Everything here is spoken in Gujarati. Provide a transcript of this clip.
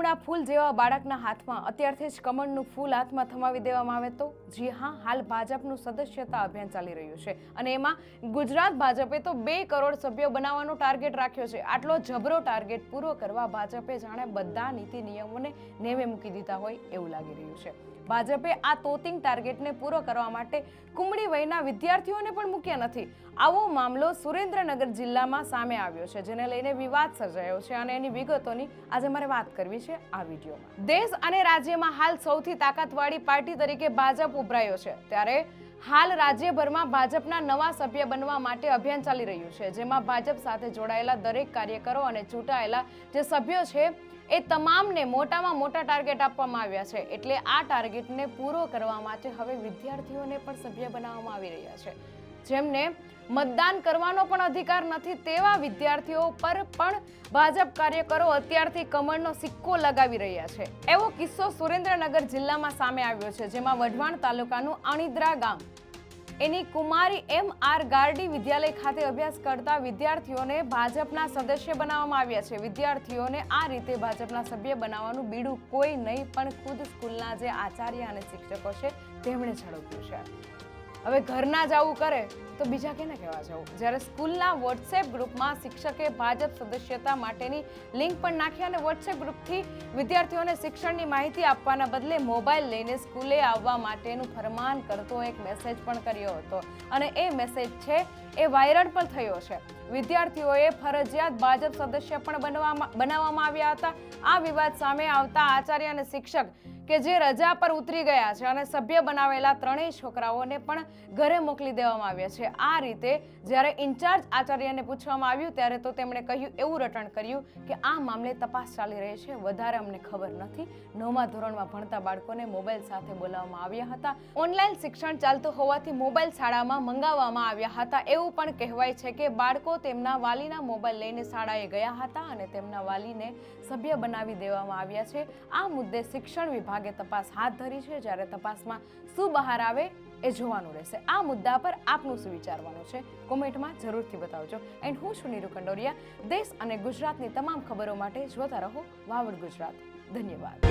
કમળા ફૂલ જેવા બાળકના હાથમાં અત્યારથી જ કમળનું ફૂલ હાથમાં થમાવી દેવામાં આવે તો જી હા, હાલ ભાજપનું સદસ્યતા અભિયાન ચાલી રહ્યું છે. અને એમાં ગુજરાત ભાજપે તો બે કરોડ સભ્યો બનાવવાનો ટાર્ગેટ રાખ્યો છે. આટલો જબરો ટાર્ગેટ પૂરો કરવા ભાજપે જાણે બધા નીતિ નિયમોને નેવે મૂકી દીધા હોય એવું લાગી રહ્યું છે. ભાજપે આ તોતિંગ ટાર્ગેટને પૂરો કરવા માટે કુમળી વયના વિદ્યાર્થીઓને પણ મૂક્યા નથી. આવો મામલો સુરેન્દ્રનગર જિલ્લામાં સામે આવ્યો છે, જેને લઈને વિવાદ સર્જાયો છે અને એની વિગતોની આજે મારે વાત કરવી છે આ વિડીયોમાં. દેશ અને રાજ્યમાં હાલ સૌથી તાકાતવાળી પાર્ટી તરીકે ભાજપ ઉભરાયો છે. ત્યારે હાલ રાજ્યભરમાં ભાજપના નવા સભ્ય બનવા માટે અભિયાન ચાલી રહ્યું છે, જેમાં ભાજપ સાથે જોડાયેલા દરેક કાર્યકરો અને ચૂંટાયેલા જે સભ્યો છે એ તમામને મોટામાં મોટા ટાર્ગેટ આપવામાં આવ્યા છે. એટલે આ ટાર્ગેટને પૂરો કરવા માટે હવે વિદ્યાર્થીઓને પણ સભ્ય બનાવવામાં આવી રહ્યા છે. જેમને મતદાન કરવાનો પણ અધિકાર નથી તેવા વિદ્યાર્થીઓ પર પણ ભાજપ કાર્યકરો અત્યારથી કમળનો સિક્કો લગાવી રહ્યા છે. એવો કિસ્સો સુરેન્દ્રનગર જિલ્લામાં સામે આવ્યો છે, જેમાં વઢવાણ તાલુકાનું અણિદ્રા ગામ એની કુમારી એમ આર ગાર્ડી વિદ્યાલય ખાતે અભ્યાસ કરતા વિદ્યાર્થીઓને ભાજપના સદસ્ય બનાવવામાં આવ્યા છે. વિદ્યાર્થીઓને આ રીતે ભાજપના સભ્ય બનાવવાનું બીડું કોઈ નહીં, પણ ખુદ સ્કૂલના જે આચાર્ય અને શિક્ષકો છે, તેમણે ઝડપ્યું છે. હવે ઘરના જ આવું કરે. તો બીજા કેને કહેવા જવું જ્યારે સ્કૂલના વોટ્સએપ ગ્રુપમાં શિક્ષકે ભાજપ સદસ્યતા માટેની લિંક પણ નાખી અને વોટ્સએપ ગ્રુપથી વિદ્યાર્થીઓને શિક્ષણની માહિતી આપવાના બદલે મોબાઈલ લઈને સ્કૂલે આવવા માટેનું ફરમાન કરતો એક મેસેજ પણ કર્યો હતો. અને એ મેસેજ છે, એ વાયરલ પણ થયો છે. વિદ્યાર્થીઓએ ફરજિયાત ભાજપ સદસ્ય પણ બનવામાં, બનાવવામાં આવ્યા હતા. આ વિવાદ સામે આવતા આચાર્ય અને શિક્ષક કે જે રજા પર ઉતરી ગયા છે અને સભ્ય બનાવેલા ત્રણેય છોકરાઓને પણ ઘરે મોકલી દેવામાં આવ્યા છે. આ રીતે જ્યારે ઇન્ચાર્જ આચાર્યને પૂછવામાં આવ્યું ત્યારે તો તેમણે કહ્યું, એવું રટણ કર્યું કે આ મામલે તપાસ ચાલી રહી છે. વધારે અમને ખબર નથી. નવમા ધોરણમાં ભણતા બાળકોને મોબાઈલ સાથે બોલાવવામાં આવ્યા હતા. ઓનલાઈન શિક્ષણ ચાલતું હોવાથી મોબાઈલ શાળામાં મંગાવવામાં આવ્યા હતા. એવું પણ કહેવાય છે કે બાળકો તેમના વાલીના મોબાઈલ લઈને શાળાએ ગયા હતા અને તેમના વાલીને સભ્ય બનાવી દેવામાં આવ્યા છે. આ મુદ્દે શિક્ષણ વિભાગે તપાસ હાથ ધરી છે. જ્યારે તપાસમાં શું બહાર આવે એ જોવાનું રહેશે. આ મુદ્દા પર આપનું શું વિચારવાનું છે? કોમેન્ટમાં જરૂરથી બતાવજો. એન્ડ હું છું નીરુ કંડોરિયા. દેશ અને ગુજરાતની તમામ ખબરો માટે જોતા રહો વાવડ ગુજરાત. ધન્યવાદ.